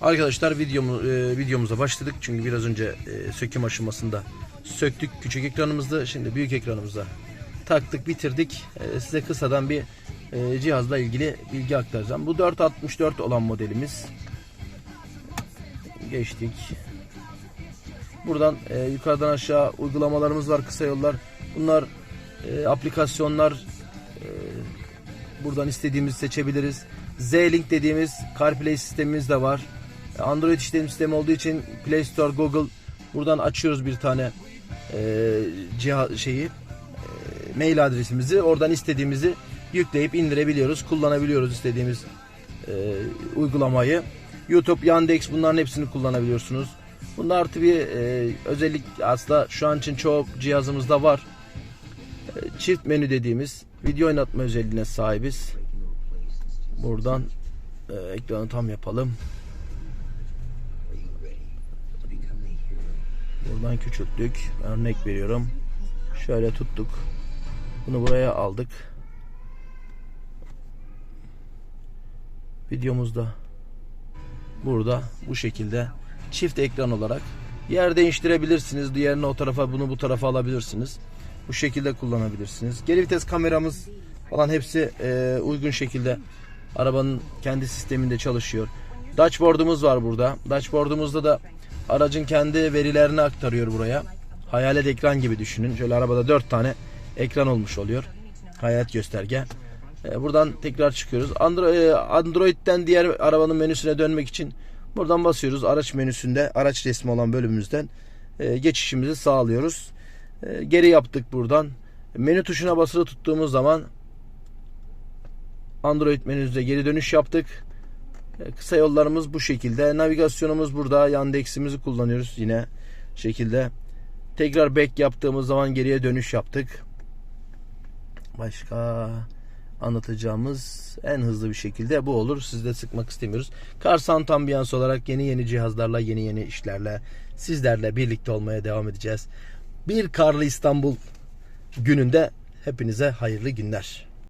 Arkadaşlar videomu, e, videomuza başladık. Çünkü biraz önce e, söküm aşamasında söktük. Küçük ekranımızda şimdi büyük ekranımıza taktık bitirdik. E, size kısadan bir e, cihazla ilgili bilgi aktaracağım. Bu 464 olan modelimiz. Geçtik. Buradan e, yukarıdan aşağı uygulamalarımız var kısa yollar. Bunlar e, aplikasyonlar e, buradan istediğimizi seçebiliriz. Z-Link dediğimiz CarPlay sistemimiz de var. Android işletim sistemi olduğu için Play Store, Google buradan açıyoruz bir tane e, cihaz şeyi e, mail adresimizi oradan istediğimizi yükleyip indirebiliyoruz, kullanabiliyoruz istediğimiz e, uygulamayı. YouTube, Yandex bunların hepsini kullanabiliyorsunuz. Bunlar artı bir e, özellik aslında şu an için çoğu cihazımızda var. E, çift menü dediğimiz video oynatma özelliğine sahibiz. Buradan e, ekranı tam yapalım. Buradan küçülttük. Örnek veriyorum. Şöyle tuttuk. Bunu buraya aldık. Videomuzda burada bu şekilde çift ekran olarak yer değiştirebilirsiniz. Diğerini o tarafa bunu bu tarafa alabilirsiniz. Bu şekilde kullanabilirsiniz. Geri vites kameramız falan hepsi e, uygun şekilde arabanın kendi sisteminde çalışıyor. Dashboard'umuz var burada. Dashboard'umuzda da aracın kendi verilerini aktarıyor buraya. Hayalet ekran gibi düşünün. Şöyle arabada 4 tane ekran olmuş oluyor. Hayat gösterge. E, buradan tekrar çıkıyoruz. Andro- e, Android'den diğer arabanın menüsüne dönmek için buradan basıyoruz. Araç menüsünde araç resmi olan bölümümüzden e, geçişimizi sağlıyoruz. E, geri yaptık buradan. Menü tuşuna basılı tuttuğumuz zaman Android menümüzde geri dönüş yaptık. Kısa yollarımız bu şekilde. Navigasyonumuz burada. Yandex'imizi kullanıyoruz yine şekilde. Tekrar back yaptığımız zaman geriye dönüş yaptık. Başka anlatacağımız en hızlı bir şekilde bu olur. Sizi de sıkmak istemiyoruz. Car Sound Ambiance olarak yeni yeni cihazlarla, yeni yeni işlerle sizlerle birlikte olmaya devam edeceğiz. Bir karlı İstanbul gününde hepinize hayırlı günler.